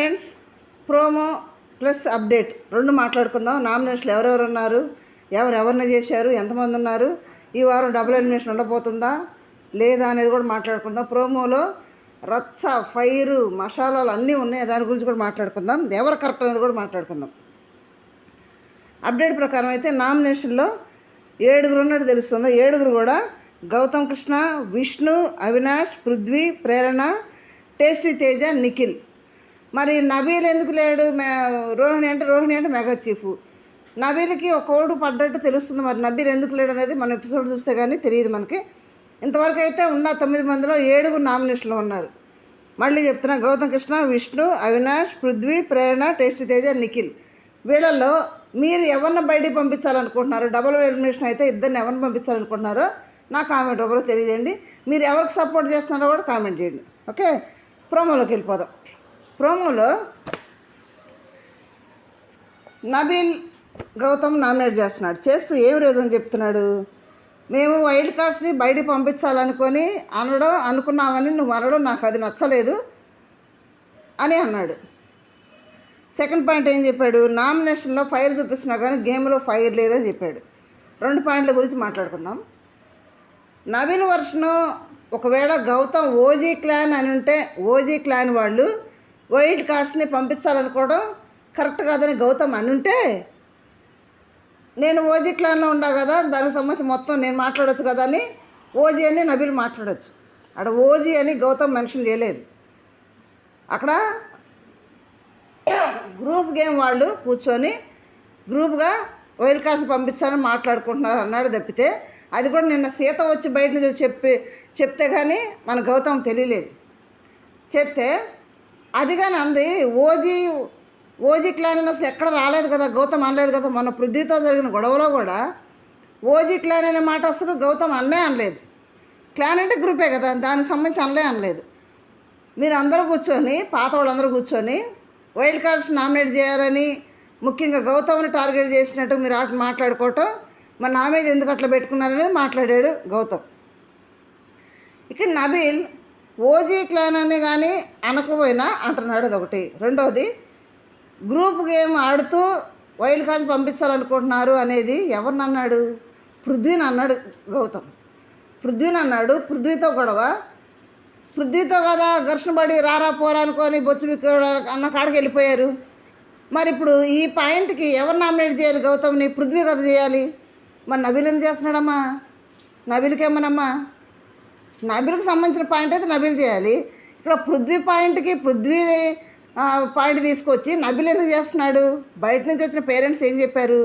Friends promo plus update. రెండు మాట్లాడుకుందాం. నామినేషన్లు ఎవరెవరు ఉన్నారు ఎవరు ఎవరిని చేశారు? ఎంతమంది ఉన్నారు? ఈ వారం డబుల్ ఎలిమినేషన్ ఉండబోతుందా? లేదా అనేది కూడా మాట్లాడుకుందాం. ప్రోమోలో రచ్చ ఫైరు మసాలాలు అన్నీ ఉన్నాయి. దాని గురించి కూడా మాట్లాడుకుందాం. ఎవరు కరెక్ట్ అనేది కూడా మాట్లాడుకుందాం. అప్డేట్ ప్రకారం అయితే నామినేషన్లో ఏడుగురు ఉన్నట్టు తెలుస్తుంది. ఏడుగురు కూడా గౌతమ్ కృష్ణ విష్ణు అవినాష్ పృథ్వీ ప్రేరణ టేస్టీ తేజ నిఖిల్. మరి నబీల్ ఎందుకు లేడు? మే రోహిణి అంటే రోహిణి అంటే మెగా చీఫ్. నబీల్కి ఒక కోడు పడ్డట్టు తెలుస్తుంది మరి నబీల్ ఎందుకు లేడు అనేది మనం ఎపిసోడ్ చూస్తే కానీ తెలియదు మనకి. ఇంతవరకు అయితే ఉన్న తొమ్మిది మందిలో ఏడుగురు నామినేషన్లో ఉన్నారు. మళ్ళీ చెప్తున్నా గౌతమ్ కృష్ణ విష్ణు అవినాష్ పృథ్వీ ప్రేరణ టేస్టీ తేజ నిఖిల్. వీళ్ళల్లో మీరు ఎవరిని బయటికి పంపించాలనుకుంటున్నారు? డబుల్ ఎలిమినేషన్ అయితే ఇద్దరిని ఎవరిని పంపించాలనుకుంటున్నారో నా కామెంట్ ఎవరో తెలియజేయండి. మీరు ఎవరికి సపోర్ట్ చేస్తున్నారో కూడా కామెంట్ చేయండి. ఓకే? ప్రోమోలోకి వెళ్ళిపోదాం. ప్రోమోలో నబీల్ గౌతమ్ నామినేట్ చేస్తున్నాడు. చేస్తూ ఏం రీజన్ చెప్తున్నాడు? మేము వైల్డ్ కార్డ్స్ని బయటికి పంపించాలనుకొని అనడం అనుకున్నామని నువ్వు అనడం నాకు అది నచ్చలేదు అని అన్నాడు. సెకండ్ పాయింట్ ఏం చెప్పాడు? నామినేషన్లో ఫైర్ చూపిస్తున్నా కానీ గేమ్లో ఫైర్ లేదని చెప్పాడు. రెండు పాయింట్ల గురించి మాట్లాడుకుందాం. నవీన్ వర్షను ఒకవేళ గౌతమ్ ఓజీ క్లాన్ అని ఉంటే ఓజీ క్లాన్ వాళ్ళు వైల్డ్ కార్డ్స్ని పంపిస్తారనుకోవడం కరెక్ట్ కాదని గౌతమ్ అని ఉంటే నేను ఓజీ క్లాన్లో ఉన్నా కదా దాని సమస్య మొత్తం నేను మాట్లాడొచ్చు కదా అని ఓజీ అని నబీల్ మాట్లాడొచ్చు. అక్కడ ఓజీ అని గౌతమ్ మెన్షన్ చేయలేదు. అక్కడ గ్రూప్ గేమ్ వాళ్ళు కూర్చొని గ్రూప్గా వైల్డ్ కార్డ్స్ పంపిస్తారని మాట్లాడుకుంటున్నారు అన్నాడు తప్పితే అది కూడా నిన్న సీత వచ్చి బయట నుంచి చెప్పి చెప్తే కానీ మన గౌతమ్ తెలియలేదు. చెప్తే అది కానీ అంది ఓజీ ఓజీ క్లాన్ అని అసలు ఎక్కడ రాలేదు కదా గౌతమ్ అనలేదు కదా మొన్న పృథ్వీతో జరిగిన గొడవలో కూడా ఓజీ క్లాన్ అనే మాట అసలు గౌతమ్ అన్నే అనలేదు. క్లాన్ అంటే గ్రూపే కదా దానికి సంబంధించి అనలే అనలేదు. మీరు అందరూ కూర్చొని పాత వాళ్ళందరూ కూర్చొని వైల్డ్ కార్డ్స్ నామినేట్ చేయాలని ముఖ్యంగా గౌతమ్ని టార్గెట్ చేసినట్టు మీరు ఆట మాట్లాడుకోవటం మరి నా మీద ఎందుకు అట్లా పెట్టుకున్నారనేది మాట్లాడాడు గౌతమ్. ఇక్కడ నబీల్ ఓజీ క్లాన్ అని కానీ అనకపోయినా అంటున్నాడు ఒకటి రెండవది గ్రూప్ గేమ్ ఆడుతూ వైల్డ్ కార్డ్ పంపించాలనుకుంటున్నారు అనేది ఎవరిని అన్నాడు? పృథ్వీని అన్నాడు గౌతమ్. పృథ్వీని అన్నాడు. పృథ్వీతో గొడవ. పృథ్వీతో కదా ఘర్షణ పడి రారా పోరా అనుకొని బొచ్చు అన్న కాడికి వెళ్ళిపోయారు. మరి ఇప్పుడు ఈ పాయింట్కి ఎవరు నామినేట్ చేయాలి గౌతమ్ని? పృథ్వీ కదా చేయాలి. మరి నబీల్ ఎందుకు చేస్తున్నాడమ్మా? నబీల్కి ఏమనమ్మా? నబీల్కి సంబంధించిన పాయింట్ అయితే నబీల్ చేయాలి. ఇక్కడ పృథ్వీ పాయింట్కి పృథ్వీ పాయింట్ తీసుకొచ్చి నబీల్ ఎందుకు చేస్తున్నాడు? బయట నుంచి వచ్చిన పేరెంట్స్ ఏం చెప్పారు?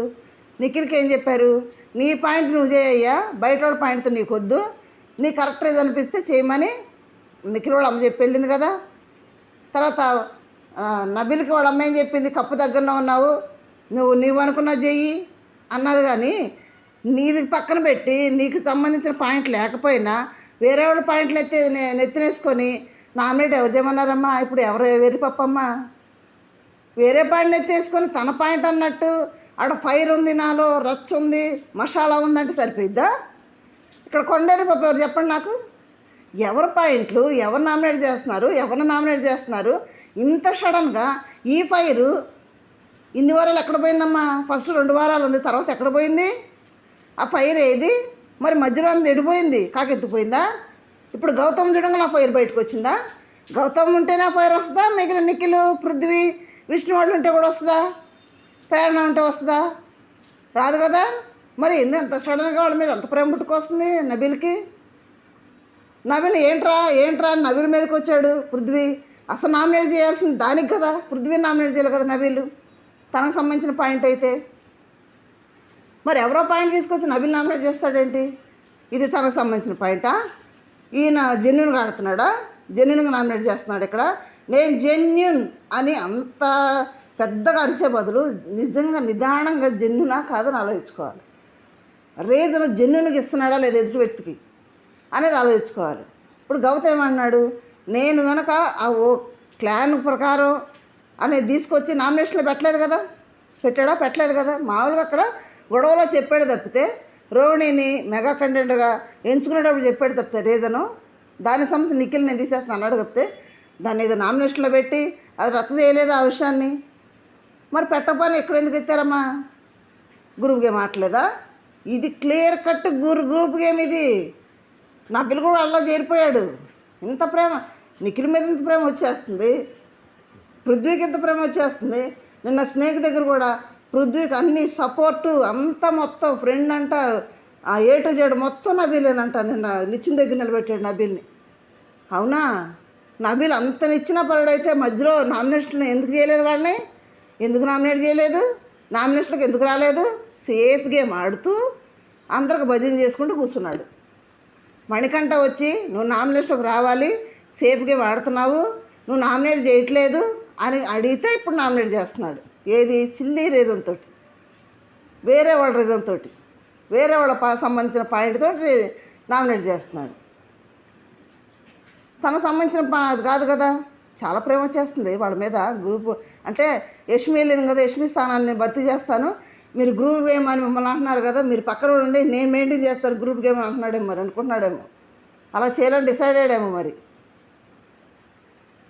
నిఖిల్కి ఏం చెప్పారు? నీ పాయింట్ నువ్వు చేయయ్యా బయట వాడి పాయింట్తో నీకు వద్దు నీ కరెక్ట్ ఏది అనిపిస్తే చేయమని నిఖిల్ వాళ్ళ అమ్మ చెప్పి వెళ్ళింది కదా. తర్వాత ఆ, వాడు అమ్మ ఏం చెప్పింది? కప్పు దగ్గరలో ఉన్నావు నువ్వు నువ్వు అనుకున్నా చెయ్యి అన్నది కానీ నీది పక్కన పెట్టి నీకు సంబంధించిన పాయింట్ లేకపోయినా వేరే వాళ్ళ పాయింట్లు ఎత్తి నెత్తినేసుకొని నామినేట్ ఎవరు చేయమన్నారమ్మా? ఇప్పుడు ఎవరు వేరే పప్పమ్మా వేరే పాయింట్ ఎత్తేసుకొని తన పాయింట్ అన్నట్టు ఆడ ఫైర్ ఉంది నాలో రచ్చ ఉంది మసాలా ఉందంటే సరిపోయిద్దా? ఇక్కడ కొండేరు పప్ప ఎవరు చెప్పండి నాకు? ఎవరి పాయింట్లు ఎవరు నామినేట్ చేస్తున్నారు ఎవరిని నామినేట్ చేస్తున్నారు? ఇంత సడన్గా ఈ ఫైరు ఇన్ని వారాలు ఎక్కడ పోయిందమ్మా? ఫస్ట్ రెండు వారాలు ఉంది తర్వాత ఎక్కడ పోయింది? ఆ ఫైర్ ఏది? మరి మధ్యలో అంత ఎడిపోయింది కాకెత్తిపోయిందా? ఇప్పుడు గౌతమ్ చూడంగా నా ఫైర్ బయటకు వచ్చిందా? గౌతమ్ ఉంటేనే ఫైర్ వస్తుందా? మిగిలిన నిఖిలు పృథ్వీ విష్ణు వాళ్ళు ఉంటే కూడా వస్తుందా? ప్రేరణ ఉంటే వస్తుందా? రాదు కదా? మరి ఎందుకు అంత సడన్గా వాళ్ళ మీద అంత ప్రేమ పుట్టుకొస్తుంది నబీల్కి? నవీన్ ఏంట్రా ఏంట్రా అని నవీన్ మీదకి వచ్చాడు పృథ్వీ. అసలు నామినేట్ చేయాల్సింది దానికి కదా. పృథ్వీ నామినేట్ చేయాలి కదా నవీలు తనకు సంబంధించిన పాయింట్ అయితే. మరి ఎవరో పాయింట్ తీసుకొచ్చి నవీల్ నామినేట్ చేస్తాడేంటి? ఇది తనకు సంబంధించిన పాయింటా? ఈయన జెన్యున్గా ఆడుతున్నాడా? జెన్యున్గా నామినేట్ చేస్తున్నాడు ఇక్కడ. నేను జెన్యున్ అని అంత పెద్దగా అరిసే బదులు నిజంగా నిదానంగా జెన్యునా కాదని ఆలోచించుకోవాలి. రీజన్ జెన్యున్గా ఇస్తున్నాడా లేదా ఎదుటి వ్యక్తికి అనేది ఆలోచించుకోవాలి. ఇప్పుడు గౌతమ్ ఏమన్నాడు? నేను కనుక ఆ ఓ క్లాన్ ప్రకారం అనేది తీసుకొచ్చి నామినేషన్లో పెట్టలేదు కదా? పెట్టాడా? పెట్టలేదు కదా. మామూలుగా అక్కడ గొడవలో చెప్పాడు తప్పితే రోహిణిని మెగా కంటెంట్గా ఎంచుకునేటప్పుడు చెప్పాడు తప్పితే రీజను? దాని సంబంధించి నిఖిల్ నేను తీసేస్తాను అన్నాడు తప్పితే దాన్ని ఏదో నామినేషన్లో పెట్టి అది రద్దు చేయలేదు ఆ విషయాన్ని. మరి పెట్టపని ఎక్కడ ఎందుకు ఇచ్చారమ్మా? గ్రూప్ గేమ్ ఆటలేదా ఇది క్లియర్ కట్ గురు గ్రూప్ గేమ్ ఇది. నా పిల్ల కూడా అలా చేరిపోయాడు. ఇంత ప్రేమ. నిఖిల్ మీద ఇంత ప్రేమ వచ్చేస్తుంది. పృథ్వీకి ఇంత ప్రేమ వచ్చేస్తుంది. నిన్న స్నేక్ దగ్గర కూడా పృథ్వీకి అన్ని సపోర్టు అంతా మొత్తం ఫ్రెండ్ అంట ఆ ఏ టు జెడ్ మొత్తం నబీలేనంట నిన్న నిచ్చిన దగ్గర నిలబెట్టాడు నబీల్ని. అవునా? నబీల్ అంత నిచ్చిన పరుడైతే మధ్యలో నామినేషన్ ఎందుకు చేయలేదు వాళ్ళని? ఎందుకు నామినేట్ చేయలేదు? నామినేషన్లకు ఎందుకు రాలేదు? సేఫ్ గేమ్ ఆడుతూ అందరికి భజన చేసుకుంటూ కూర్చున్నాడు. మణికంఠ వచ్చి నువ్వు నామినేషన్కి రావాలి సేఫ్ గేమ్ ఆడుతున్నావు నువ్వు నామినేట్ చేయట్లేదు అని అడిగితే ఇప్పుడు నామినేట్ చేస్తున్నాడు. ఏది? సిల్లీ రీజన్ తోటి. వేరే వాళ్ళ రీజన్ తోటి. వేరే వాళ్ళ పా- సంబంధించిన పాయింట్ తోటి నామినేట్ చేస్తున్నాడు. తనకు సంబంధించిన అది కాదు కదా. చాలా ప్రేమ చేస్తుంది వాళ్ళ మీద గ్రూప్. అంటే యష్మి లేదు కదా యష్మి స్థానాన్ని భర్తీ చేస్తాను. మీరు గ్రూప్ గేమ్ అని మిమ్మల్ని అంటున్నారు కదా మీరు పక్కన ఉండి నేను మెయింటైన్ చేస్తాను గ్రూప్ గేమ్ అని అంటున్నాడేమో మరి అనుకుంటున్నాడేమో. అలా చేయాలని డిసైడ్ అయ్యాడేమో మరి.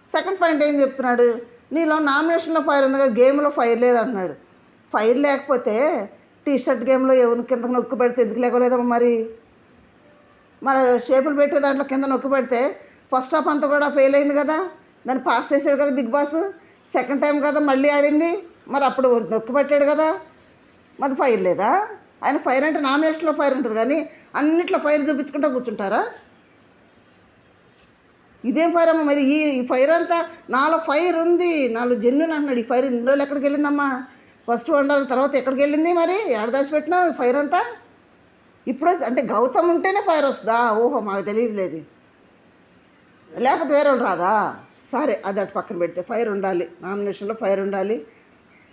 సెకండ్ పాయింట్ ఏం చెప్తున్నాడు? నీలో నామినేషన్లో ఫైర్ ఉంది కదా గేమ్లో ఫైర్ లేదు అంటున్నాడు ఫైర్ లేకపోతే టీ షర్ట్ గేమ్లో ఎవరి కింద నొక్కు పెడితే ఎందుకు లేకలేదమ్మా మరి? మరి షేపులు పెట్టే దాంట్లో కింద నొక్కి పెడితే ఫస్ట్ హాఫ్ అంతా కూడా ఫెయిల్ అయింది కదా దాన్ని పాస్ చేసాడు కదా బిగ్ బాస్. సెకండ్ టైం కదా మళ్ళీ ఆడింది మరి అప్పుడు నొక్కి పెట్టాడు కదా. మరి ఫైర్ లేదా? ఆయన ఫైర్ అంటే నామినేషన్లో ఫైర్ ఉంటుంది కానీ అన్నిట్లో ఫైర్ చూపించుకుంటూ కూర్చుంటారా? ఇదేం ఫైర్ అమ్మా మరి ఈ ఫైర్ అంతా నాలో ఫైర్ ఉంది. నాలో జెన్యున్ అంటున్నాడు. ఈ ఫైర్ ఇన్ని రోజులు ఎక్కడికి వెళ్ళిందమ్మా? ఫస్ట్ వండాలి తర్వాత ఎక్కడికి వెళ్ళింది మరి? ఏడ దాచిపెట్టినావు ఈ ఫైర్ అంతా ఇప్పుడు అంటే గౌతమ్ ఉంటేనే ఫైర్ వస్తుందా? ఓహో మాకు తెలియదు లేదు. లేకపోతే వేరే వాళ్ళు రాదా? సరే అది అటు పక్కన పెడితే ఫైర్ ఉండాలి. నామినేషన్లో ఫైర్ ఉండాలి.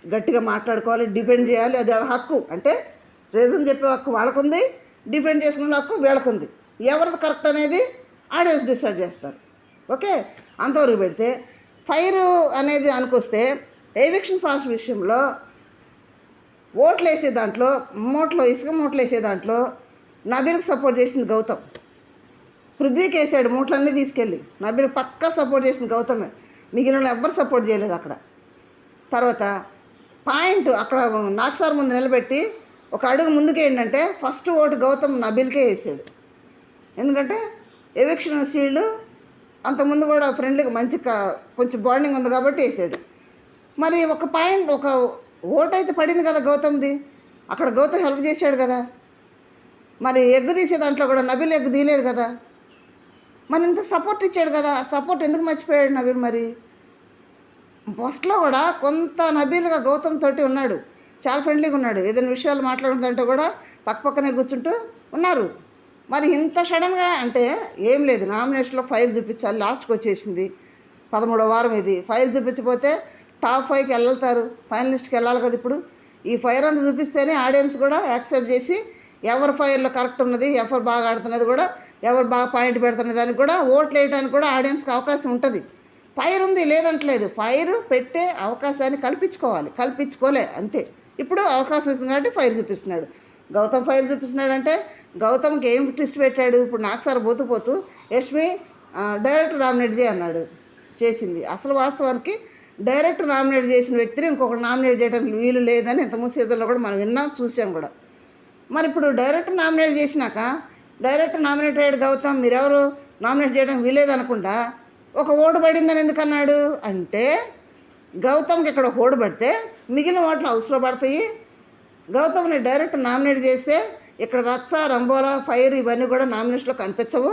గట్టిగా మాట్లాడుకోవాలి డిపెండ్ చేయాలి. అది వాళ్ళ హక్కు. అంటే రీజన్ చెప్పే హక్కు వాళ్ళకుంది డిపెండ్ చేసుకునే హక్కు వీళ్ళకుంది. ఎవరిది కరెక్ట్ అనేది ఆడియన్స్ డిసైడ్ చేస్తారు. ఓకే? అంతవరకు పెడితే ఫైర్ అనేది అనుకొస్తే ఎవిక్షన్ పాస్ విషయంలో ఓట్లు వేసే దాంట్లో మూటలో ఇసుక మూటలు వేసే దాంట్లో నబీల్కి సపోర్ట్ చేసింది గౌతమ్. పృథ్వీకి వేసాడు మూటలన్నీ తీసుకెళ్ళి నబీల్ పక్కా సపోర్ట్ చేసింది గౌతమే. మిగిలిన వాళ్ళు ఎవ్వరు సపోర్ట్ చేయలేదు అక్కడ. తర్వాత పాయింట్ అక్కడ నాకు సార్ ముందు నిలబెట్టి ఒక అడుగు ముందుకు ఏంటంటే ఫస్ట్ ఓటు గౌతమ్ నబీల్కే వేసాడు. ఎందుకంటే ఎవిక్షన్ సీల్డ్ అంతకుముందు కూడా ఫ్రెండ్లీగా మంచి కొంచెం బాండింగ్ ఉంది కాబట్టి వేసాడు. మరి ఒక పాయింట్ ఒక ఓటు అయితే పడింది కదా గౌతమ్ది. అక్కడ గౌతమ్ హెల్ప్ చేశాడు కదా. మరి ఎగ్గు తీసే దాంట్లో కూడా నబీల్ ఎగ్గు తీయలేదు కదా. మరి ఇంత సపోర్ట్ ఇచ్చాడు కదా. సపోర్ట్ ఎందుకు మర్చిపోయాడు నబీల్ మరి? ఫస్ట్లో కూడా కొంత నబీల్గా గౌతమ్ తోటి ఉన్నాడు. చాలా ఫ్రెండ్లీగా ఉన్నాడు. ఏదైనా విషయాలు మాట్లాడుతుందంటే కూడా పక్క పక్కనే కూర్చుంటూ ఉన్నారు. మరి ఇంత సడన్గా అంటే ఏం లేదు. నామినేషన్లో ఫైర్ చూపించాలి. లాస్ట్కి వచ్చేసింది. పదమూడో వారం ఇది. ఫైర్ చూపించకపోతే టాప్ ఫైవ్కి వెళ్తారు. ఫైనలిస్ట్కి వెళ్ళాలి కదా ఇప్పుడు. ఈ ఫైర్ అంతా చూపిస్తేనే ఆడియన్స్ కూడా యాక్సెప్ట్ చేసి ఎవరు ఫైర్లో కరెక్ట్ ఉన్నది ఎవరు బాగా ఆడుతున్నది కూడా ఎవరు బాగా పాయింట్ పెడుతున్నది దానికి కూడా ఓట్లు వేయడానికి కూడా ఆడియన్స్కి అవకాశం ఉంటుంది. ఫైర్ ఉంది లేదంటలేదు. ఫైర్ పెట్టే అవకాశాన్ని కల్పించుకోవాలి. కల్పించుకోలే. అంతే. ఇప్పుడు అవకాశం ఇస్తుంది కాబట్టి ఫైర్ చూపిస్తున్నాడు. గౌతమ్ ఫైర్ చూపిస్తున్నాడంటే గౌతమ్కి ఏం ట్విస్ట్ పెట్టాడు? ఇప్పుడు నాకు సార్ పోతూ పోతూ యష్మి డైరెక్ట్ నామినేట్ అన్నాడు. చేసింది. అసలు వాస్తవానికి డైరెక్ట్ నామినేట్ చేసిన వ్యక్తిని ఇంకొకటి నామినేట్ చేయడానికి వీలు లేదని ఇంతకుముందు సీజన్లో కూడా మనం విన్నాం చూసాం కూడా. మరి ఇప్పుడు డైరెక్ట్ నామినేట్ చేసినాక డైరెక్ట్ నామినేట్ అయ్యాడు గౌతమ్ మీరెవరు? నామినేట్ చేయడం వీలేదు ఒక ఓటు పడిందని ఎందుకన్నాడు అంటే గౌతమ్కి ఇక్కడ ఒక ఓటు పడితే మిగిలిన ఓట్లు హౌస్లో పడతాయి గౌతమ్ని డైరెక్ట్ నామినేట్ చేస్తే ఇక్కడ రచ్చ రంబోలా ఫైర్ ఇవన్నీ కూడా నామినేషన్లో కనిపించవు.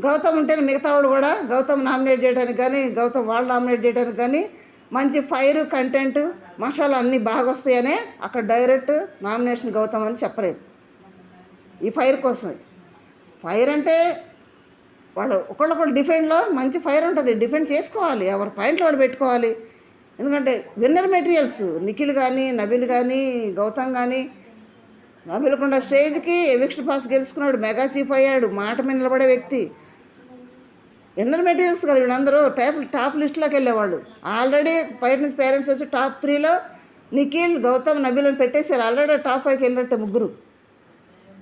గౌతమ్ ఉంటేనే మిగతా వాడు కూడా గౌతమ్ నామినేట్ చేయడానికి కానీ గౌతమ్ వాళ్ళు నామినేట్ చేయడానికి కానీ మంచి ఫైర్ కంటెంట్ మసాలా అన్నీ బాగా వస్తాయనే అక్కడ డైరెక్ట్ నామినేషన్ గౌతమ్ అని చెప్పలేదు. ఈ ఫైర్ కోసమే. ఫైర్ అంటే వాళ్ళు ఒకళ్ళొకళ్ళు డిఫెండ్లో మంచి ఫైర్ ఉంటుంది. డిఫెండ్ చేసుకోవాలి. ఎవరి పాయింట్లు వాళ్ళు పెట్టుకోవాలి. ఎందుకంటే విన్నర్ మెటీరియల్స్ నిఖిల్ కానీ నవీన్ కానీ గౌతమ్ కానీ నబీలకొండ స్టేజ్కి ఎవిక్స్ట్ పాస్ గెలుచుకున్నాడు మెగా చీఫ్ అయ్యాడు మాట మీద నిలబడే వ్యక్తి. ఇన్నర్ మెటీరియల్స్ కదా వీళ్ళందరూ టాప్ టాప్ లిస్ట్లోకి వెళ్ళేవాళ్ళు. ఆల్రెడీ బయట నుంచి పేరెంట్స్ వచ్చి టాప్ త్రీలో నిఖిల్ గౌతమ్ నబీలను పెట్టేశారు. ఆల్రెడీ టాప్ ఫైవ్కి వెళ్ళినట్టే ముగ్గురు.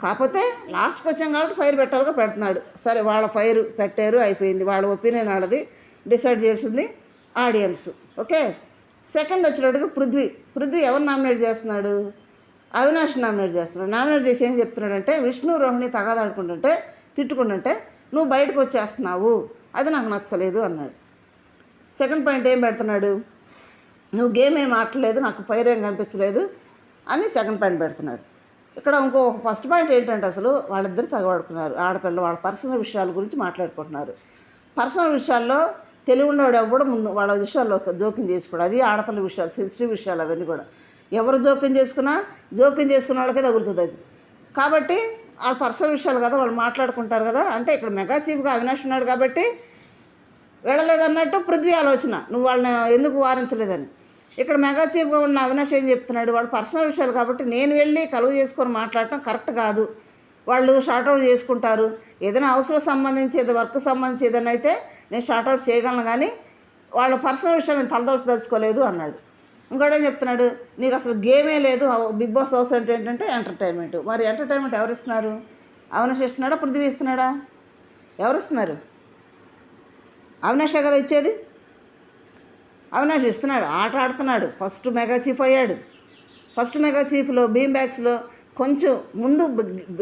కాకపోతే లాస్ట్కి వచ్చాం కాబట్టి ఫైర్ పెట్టాలిగా పెడుతున్నాడు. సరే వాళ్ళ ఫైర్ పెట్టారు అయిపోయింది. వాళ్ళ ఒపీనియన్ వాళ్ళది. డిసైడ్ చేసింది ఆడియన్స్. ఓకే? సెకండ్ వచ్చినట్టుగా పృథ్వీ పృథ్వీ ఎవరు నామినేట్ చేస్తున్నాడు? అవినాష్ నామినేట్ చేస్తున్నాడు. నామినేట్ చేసి ఏం చెప్తున్నాడంటే విష్ణు రోహిణి తగాదాడుకుంటుంటే తిట్టుకుంటుంటే నువ్వు బయటకు వచ్చేస్తున్నావు. అది నాకు నచ్చలేదు అన్నాడు. సెకండ్ పాయింట్ ఏం పెడుతున్నాడు? నువ్వు గేమ్ ఏం ఆడలేదు నాకు ఫైర్ ఏం కనిపించలేదు అని సెకండ్ పాయింట్ పెడుతున్నాడు. ఇక్కడ ఇంకో ఫస్ట్ పాయింట్ ఏంటంటే అసలు వాళ్ళిద్దరు తగవాడుకున్నారు ఆడపిల్ల వాళ్ళ పర్సనల్ విషయాల గురించి మాట్లాడుకుంటున్నారు. పర్సనల్ విషయాల్లో తెలివి ఉన్నవాడు ముందు వాళ్ళ విషయాల్లో జోక్యం చేసుకోడు. అది ఆడపిల్ల విషయాలు సెన్సిటివ్ విషయాలు అవన్నీ కూడా. ఎవరు జోక్యం చేసుకున్నా జోక్యం చేసుకున్న వాళ్ళకే తగులుతుంది అది. కాబట్టి వాళ్ళ పర్సనల్ విషయాలు కదా వాళ్ళు మాట్లాడుకుంటారు కదా. అంటే ఇక్కడ మెగా చీఫ్గా అవినాష్ ఉన్నాడు కాబట్టి వెళ్ళలేదన్నట్టు పృథ్వీ ఆలోచన. నువ్వు వాళ్ళని ఎందుకు వారించలేదని. ఇక్కడ మెగా చీఫ్గా ఉన్న అవినాష్ ఏం చెప్తున్నాడు? వాళ్ళు పర్సనల్ విషయాలు కాబట్టి నేను వెళ్ళి కలుగు చేసుకొని మాట్లాడటం కరెక్ట్ కాదు. వాళ్ళు షార్ట్అవుట్ చేసుకుంటారు. ఏదైనా అవసరం సంబంధించి వర్క్ సంబంధించి ఏదైనా అయితే నేను షార్ట్అవుట్ చేయగలను కానీ వాళ్ళ పర్సనల్ విషయాలు నేను తలదోచదలుచుకోలేదు అన్నాడు. ఇంకోటేం చెప్తున్నాడు? నీకు అసలు గేమే లేదు. బిగ్ బాస్ హౌస్ అంటే ఏంటంటే ఎంటర్టైన్మెంట్. మరి ఎంటర్టైన్మెంట్ ఎవరు ఇస్తున్నారు? అవినాష్ ఇస్తున్నాడా? పృథ్వీ ఇస్తున్నాడా? ఎవరు ఇస్తున్నారు? అవినాషే కదా ఇచ్చేది? అవినాష్ ఇస్తున్నాడు. ఆట ఆడుతున్నాడు. ఫస్ట్ మెగా చీఫ్ అయ్యాడు. ఫస్ట్ మెగా చీఫ్లో బీమ్ బ్యాగ్స్లో కొంచెం ముందు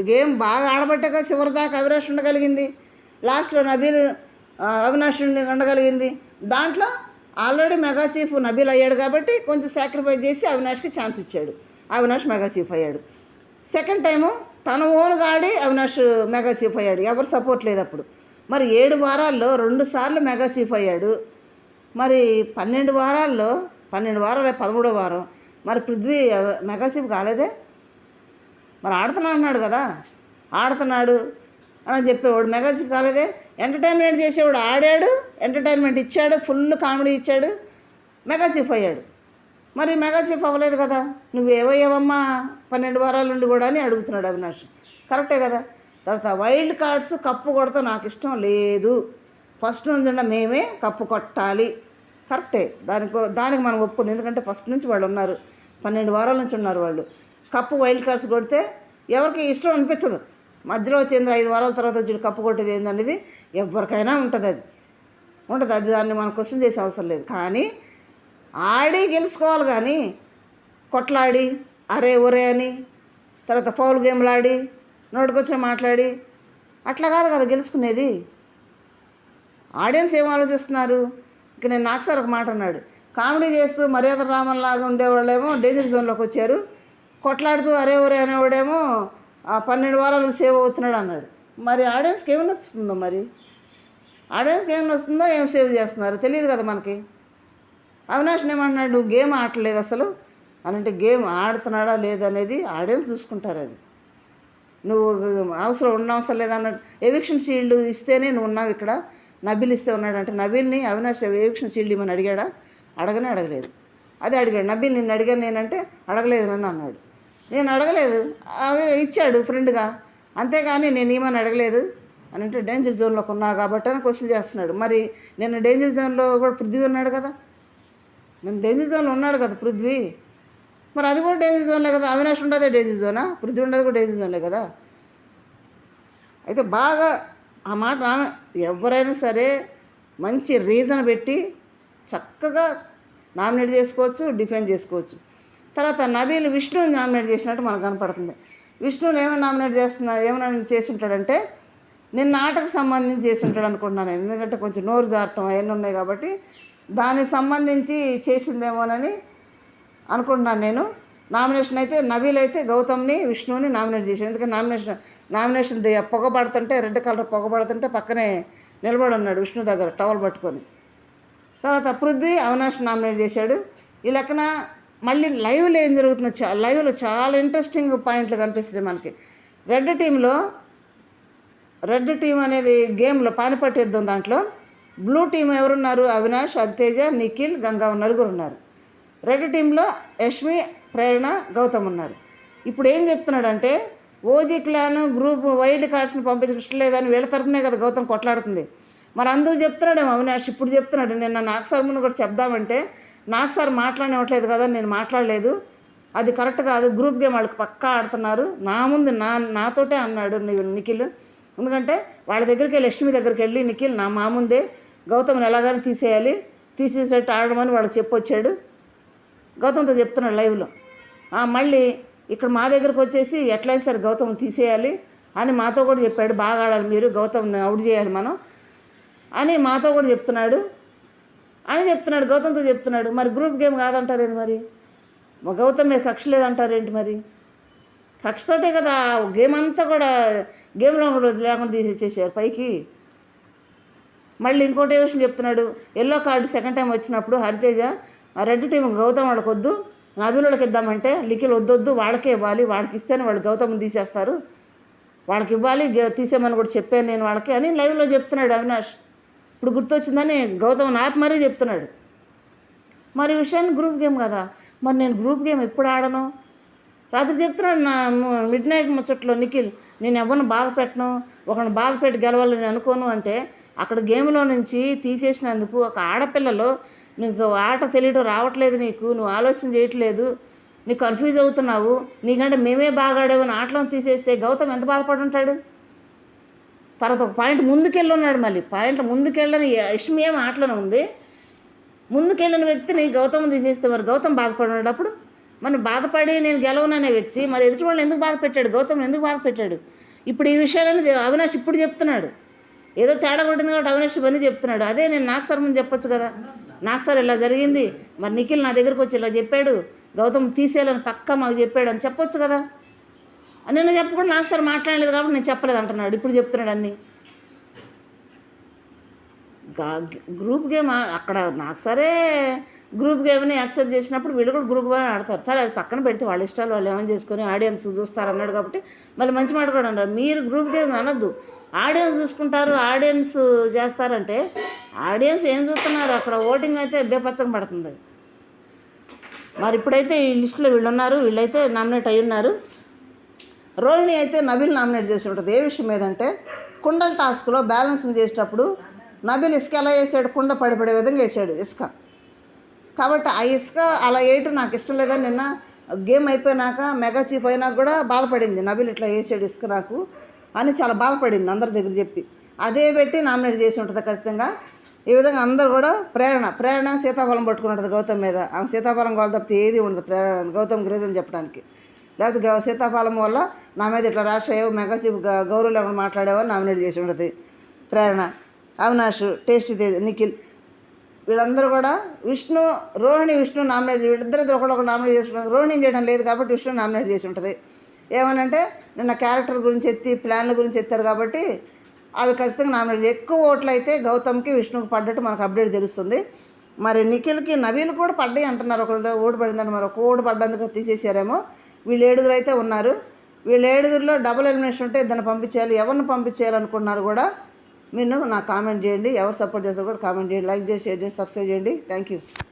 గేమ్ బాగా ఆడబట్టాక చివరి దాకా అవినాష్ ఉండగలిగింది. లాస్ట్లో నబీల్ అవినాష్ ఉండగలిగింది. దాంట్లో ఆల్రెడీ మెగా చీఫ్ నబీల్ అయ్యాడు కాబట్టి కొంచెం సాక్రిఫైస్ చేసి అవినాష్కి ఛాన్స్ ఇచ్చాడు. అవినాష్ మెగా చీఫ్ అయ్యాడు. సెకండ్ టైము తన ఓన్గా ఆడి అవినాష్ మెగా చీఫ్ అయ్యాడు. ఎవరు సపోర్ట్ లేదు అప్పుడు. మరి ఏడు వారాల్లో రెండు సార్లు మెగా చీఫ్ అయ్యాడు. మరి పన్నెండు వారాల్లో పన్నెండు వారాలు పదమూడో వారం. మరి పృథ్వీ మెగా చీఫ్ కాలేదే? మరి ఆడుతున్నా అన్నాడు కదా. ఆడుతున్నాడు అని చెప్పేవాడు. మెగా కాలేదే ఎంటర్టైన్మెంట్ చేసేవాడు. ఆడాడు ఎంటర్టైన్మెంట్ ఇచ్చాడు ఫుల్ కామెడీ ఇచ్చాడు మెగా చీఫ్ అయ్యాడు. మరి మెగా చీఫ్ అవ్వలేదు కదా. నువ్వు ఏవయ్యావమ్మా? పన్నెండు వారాల నుండి కూడా అని అడుగుతున్నాడు అవినాష్. కరెక్టే కదా. తర్వాత వైల్డ్ కార్డ్స్ కప్పు కొడతా నాకు ఇష్టం లేదు. ఫస్ట్ నుంచి మేమే కప్పు కొట్టాలి. కరెక్టే. దానికి దానికి మనం ఒప్పుకుంది. ఎందుకంటే ఫస్ట్ నుంచి వాళ్ళు ఉన్నారు. పన్నెండు వారాల నుంచి ఉన్నారు వాళ్ళు. కప్పు వైల్డ్ కార్డ్స్ కొడితే ఎవరికి ఇష్టం అనిపించదు. మధ్యలో వచ్చింది ఐదు వారాల తర్వాత వచ్చి కప్పు కొట్టేది ఏందనేది ఎవరికైనా ఉంటుంది అది. ఉంటుంది అది దాన్ని మనం క్వశ్చన్ చేసే అవసరం లేదు. కానీ ఆడి గెలుచుకోవాలి కానీ కొట్లాడి అరే ఒరే అని తర్వాత పౌల్ గేమ్లు ఆడి నోటికొచ్చిన మాట్లాడి అట్లా కాదు కదా గెలుచుకునేది. ఆడియన్స్ ఏం ఆలోచిస్తున్నారు? ఇక్కడ నేను నాకు సార్ ఒక మాట అన్నాడు. కామెడీ చేస్తూ మర్యాద రామన్లాగా ఉండేవాళ్ళేమో డేంజర్ జోన్లోకి వచ్చారు. కొట్లాడుతూ అరే ఒరే అనేవాడేమో ఆ పన్నెండు వారాలు సేవ్ అవుతున్నాడు అన్నాడు. మరి ఆడియన్స్కి ఏమైనా వస్తుందో మరి? ఆడియన్స్కి ఏమైనా వస్తుందో ఏం సేవ్ చేస్తున్నారు? తెలియదు కదా మనకి. అవినాష్ ఏమన్నాడు నువ్వు గేమ్ ఆడలేదు అసలు? అని అంటే గేమ్ ఆడుతున్నాడా లేదనేది ఆడియన్స్ చూసుకుంటారు అది. నువ్వు అవసరం ఉన్న అవసరం లేదన్నాడు ఎవిక్షన్ షీల్డ్ ఇస్తేనే నువ్వు ఉన్నావు ఇక్కడ. నబీల్ ఇస్తే ఉన్నాడు అంటే నబీల్ని అవినాష్ ఎవిక్షన్ షీల్డ్ ఇమ్మని అడిగాడా? అడగనే అడగలేదు. అదే అడిగాడు నబీల్ నిన్ను అడిగాను నేనంటే అడగలేదు నన్ను అన్నాడు. నేను అడగలేదు. అవి ఇచ్చాడు ఫ్రెండ్గా. అంతేగాని నేను ఏమని అడగలేదు? అని అంటే డేంజర్ జోన్లోకి ఉన్నా కాబట్టి అని క్వశ్చన్ చేస్తున్నాడు. మరి నేను డేంజర్ జోన్లో కూడా పృథ్వీ ఉన్నాడు కదా? నేను డేంజర్ జోన్లో ఉన్నాడు కదా పృథ్వీ? మరి అది కూడా డేంజర్ జోన్లే కదా? అవినాష్ ఉండదే డేంజర్ జోనా? పృథ్వీ ఉండదు కూడా డేంజర్ జోన్లే కదా? అయితే బాగా ఆ మాట ఆమె ఎవరైనా సరే మంచి రీజన్ పెట్టి చక్కగా నామినేట్ చేసుకోవచ్చు డిఫెండ్ చేసుకోవచ్చు. తర్వాత నవీలు విష్ణువుని నామినేట్ చేసినట్టు మనకు కనపడుతుంది. విష్ణువుని ఏమైనా నామినేట్ చేస్తున్నాడు ఏమైనా చేసి ఉంటాడంటే నిన్న ఆటకు సంబంధించి చేసి ఉంటాడు అనుకుంటున్నాను నేను. ఎందుకంటే కొంచెం నోరు జారటం అవన్నీ ఉన్నాయి కాబట్టి దానికి సంబంధించి చేసిందేమోనని అనుకుంటున్నాను నేను. నామినేషన్ అయితే నవీల్ అయితే గౌతమ్ని విష్ణువుని నామినేట్ చేశాడు ఎందుకంటే నామినేషన్ నామినేషన్ పొగబడుతుంటే పొగ పడుతుంటే రెడ్ కలర్ పొగ పడుతుంటే పక్కనే నిలబడి ఉన్నాడు విష్ణు దగ్గర టవల్ పట్టుకొని. తర్వాత పృథ్వీ అవినాష్ నామినేట్ చేశాడు. ఈ లెక్కన మళ్ళీ లైవ్లో ఏం జరుగుతుందో చా లైవ్లో చాలా ఇంట్రెస్టింగ్ పాయింట్లు కనిపిస్తున్నాయి మనకి. రెడ్ టీంలో రెడ్ టీం అనేది గేమ్లో పని పట్టేద్దాం దాంట్లో. బ్లూ టీం ఎవరున్నారు? అవినాష్ హరితేజ నిఖిల్ గంగా నలుగురు ఉన్నారు. రెడ్ టీంలో యష్మి ప్రేరణ గౌతమ్ ఉన్నారు. ఇప్పుడు ఏం చెప్తున్నాడంటే ఓజీ క్లాన్ గ్రూప్ వైల్డ్ కార్డ్స్ని పంపించడం లేదని వీళ్ళ తరఫునే కదా గౌతమ్ కొట్లాడుతుంది. మరి అందుకు చెప్తున్నాడేమో అవినాష్ ఇప్పుడు చెప్తున్నాడు. నిన్న నాకు సార్ ముందు కూడా చెప్దామంటే నాకు సార్ మాట్లాడనివ్వట్లేదు కదా నేను మాట్లాడలేదు. అది కరెక్ట్ కాదు గ్రూప్ గేమ్ వాళ్ళకి పక్కా ఆడుతున్నారు. నా ముందు నా నాతోటే అన్నాడు నిఖిల్. ఎందుకంటే వాళ్ళ దగ్గరికి వెళ్ళి లక్ష్మి దగ్గరికి వెళ్ళి నిఖిల్ నా మా ముందే గౌతమ్ని ఎలాగైనా తీసేయాలి. తీసేసేటట్టు ఆడమని వాళ్ళకి చెప్పొచ్చాడు. గౌతమ్తో చెప్తున్నాడు లైవ్లో. మళ్ళీ ఇక్కడ మా దగ్గరకు వచ్చేసి ఎట్లయినా సరే గౌతమ్ తీసేయాలి అని మాతో కూడా చెప్పాడు. బాగా ఆడాలి మీరు గౌతమ్ని అవుట్ చేయాలి మనం అని మాతో కూడా చెప్తున్నాడు. అని చెప్తున్నాడు గౌతమ్తో చెప్తున్నాడు. మరి గ్రూప్ గేమ్ కాదంటారు ఏది మరి? మా గౌతమ్ మీద కక్ష లేదంటారు ఏంటి మరి కక్షతోటే కదా గేమ్ అంతా కూడా గేమ్లో రోజు లేకుండా తీసేసేసారు పైకి. మళ్ళీ ఇంకోటి విషయం చెప్తున్నాడు? ఎల్లో కార్డు సెకండ్ టైం వచ్చినప్పుడు హరితేజ ఆ రెడ్ టీం గౌతమ్ వాళ్ళకి వద్దు నబీలుళ్ళకి ఇద్దామంటే లిఖిల్ వద్దొద్దు వాళ్ళకే ఇవ్వాలి వాళ్ళకి ఇస్తేనే వాళ్ళు గౌతమ్ తీసేస్తారు. వాళ్ళకి ఇవ్వాలి తీసేమని తీసేయమని కూడా చెప్పాను నేను వాళ్ళకి అని లైవ్లో చెప్తున్నాడు అవినాష్. ఇప్పుడు గుర్తొచ్చిందని గౌతమ్ నాపి మరీ చెప్తున్నాడు. మరి విషయాన్ని గ్రూప్ గేమ్ కదా. మరి నేను గ్రూప్ గేమ్ ఎప్పుడు ఆడను? రాత్రి చెప్తున్నాడు నా మిడ్ నైట్ ముచ్చట్లో నిఖిల్ నేను ఎవరిని బాధ పెట్టను? ఒకరిని బాధ పెట్టి గెలవాలని అనుకోను అంటే అక్కడ గేమ్లో నుంచి తీసేసినందుకు ఒక ఆడపిల్లలో నీకు ఆట తెలియడం రావట్లేదు నీకు నువ్వు ఆలోచన చేయట్లేదు నీకు కన్ఫ్యూజ్ అవుతున్నావు నీకంటే మేమే బాగా ఆడేవని ఆటలో తీసేస్తే గౌతమ్ ఎంత బాధపడి ఉంటాడు? తర్వాత ఒక పాయింట్ ముందుకెళ్ళి ఉన్నాడు మళ్ళీ. పాయింట్ ముందుకెళ్ళని ఇష్టం ఏం ఆటలోనే ఉంది. ముందుకెళ్ళిన వ్యక్తిని గౌతమ్ తీసేస్తే మరి గౌతమ్ బాధపడినప్పుడు అప్పుడు? బాధపడి నేను గెలవననే వ్యక్తి మరి ఎదుటి వాళ్ళని ఎందుకు బాధ పెట్టాడు? గౌతమ్ ఎందుకు బాధ పెట్టాడు? ఇప్పుడు ఈ విషయాలని అవినాష్ ఇప్పుడు చెప్తున్నాడు. ఏదో తేడా కొట్టింది కాబట్టి అవినాష్ ఇవన్నీ చెప్తున్నాడు. అదే నేను నాకు సార్ ముందు చెప్పొచ్చు కదా. నాకు సార్ ఇలా జరిగింది. మరి నిఖిల్ నా దగ్గరకు వచ్చి ఇలా చెప్పాడు. గౌతమ్ తీసేయాలని పక్కా మాకు చెప్పాడు అని చెప్పొచ్చు కదా. నిన్న చెప్పకుండా నాకు సార్ మాట్లాడలేదు కాబట్టి నేను చెప్పలేదు అంటున్నాడు. ఇప్పుడు చెప్తున్నాడు అన్నీ. గ్రూప్ గేమ్ అక్కడ నాకు సరే గ్రూప్ గేమ్ని యాక్సెప్ట్ చేసినప్పుడు వీళ్ళు కూడా గ్రూప్ గేమ్ ఆడతారు. సరే అది పక్కన పెడితే వాళ్ళ ఇష్టాలు వాళ్ళు ఏమైనా చేసుకొని ఆడియన్స్ చూస్తారు అన్నాడు కాబట్టి మళ్ళీ మంచి మాట కూడా అన్నారు మీరు గ్రూప్ గేమ్ అనొద్దు. ఆడియన్స్ చూసుకుంటారు ఆడియన్స్ చేస్తారంటే ఆడియన్స్ ఏం చూస్తున్నారు? అక్కడ ఓటింగ్ అయితే బేపచ్చగా పడుతుంది. మరి ఇప్పుడైతే ఈ లిస్టులో వీళ్ళు ఉన్నారు. వీళ్ళైతే నామినేట్ అయి ఉన్నారు. రోహిణి అయితే నబిల్ నామినేట్ చేసి ఉంటుంది. ఏ విషయం ఏదంటే కుండల టాస్క్లో బ్యాలెన్సింగ్ చేసేటప్పుడు నబిల్ ఇసుక ఎలా వేసాడు? కుండ పడిపడే విధంగా వేసాడు ఇసుక. కాబట్టి ఆ ఇసుక అలా వేయటం నాకు ఇష్టం లేదని నిన్న గేమ్ అయిపోయినాక మెగా చీఫ్ అయినాక కూడా బాధపడింది. నబిల్ ఇట్లా వేసాడు ఇసుక నాకు అని చాలా బాధపడింది అందరి దగ్గర చెప్పి. అదే పెట్టి నామినేట్ చేసి ఉంటుంది ఖచ్చితంగా. ఈ విధంగా అందరు కూడా ప్రేరణ ప్రేరణ సీతాఫలం పట్టుకుని ఉంటుంది గౌతమ్ మీద. ఆమె సీతాఫలం గోడ తప్పితే ఏది ఉండదు ప్రేరణ గౌతమ్ గిరిజన్ చెప్పడానికి. లేకపోతే గౌ- సీతాఫలం వల్ల నా మీద ఇట్లా రాష్ట్ర మెగాచి చీఫ్ గ- గౌరవ లేకుండా నామినేట్ చేసి ఉంటుంది ప్రేరణ అవినాష్ టేస్ట్ నిఖిల్. వీళ్ళందరూ కూడా విష్ణు రోహిణి విష్ణు నామినేట్ వీళ్ళిద్దరిద్దరు ఒకళ్ళు నామినేట్ చేసుకున్నారు రోహిణి చేయడం లేదు కాబట్టి విష్ణు నామినేట్ చేసి ఉంటుంది. ఏమనంటే నిన్న క్యారెక్టర్ గురించి ఎత్తి ప్లాన్ల గురించి ఎత్తారు కాబట్టి అవి ఖచ్చితంగా నామినేట్ ఎక్కువ ఓట్లు అయితే గౌతమ్కి విష్ణుకి పడ్డట్టు మనకు అప్డేట్ తెలుస్తుంది. మరి నిఖిల్కి నవీన్ కూడా పడ్డాయి అంటున్నారు. ఒకళ్ళు ఓటు పడిందంటే మరి ఒక ఓటు పడ్డందుకు తీసేసారేమో వీళ్ళు ఏడుగురు అయితే ఉన్నారు. వీళ్ళ ఏడుగురిలో డబుల్ ఎలిమినేషన్ ఉంటే ఇద్దరిని పంపించేయాలి. ఎవరిని పంపించేయాలనుకున్నారు కూడా మీరు నాకు కామెంట్ చేయండి. ఎవరు సపోర్ట్ చేస్తారు కూడా కామెంట్ చేయండి. లైక్ చేసి షేర్ చేసి సబ్స్క్రైబ్ చేయండి. Thank you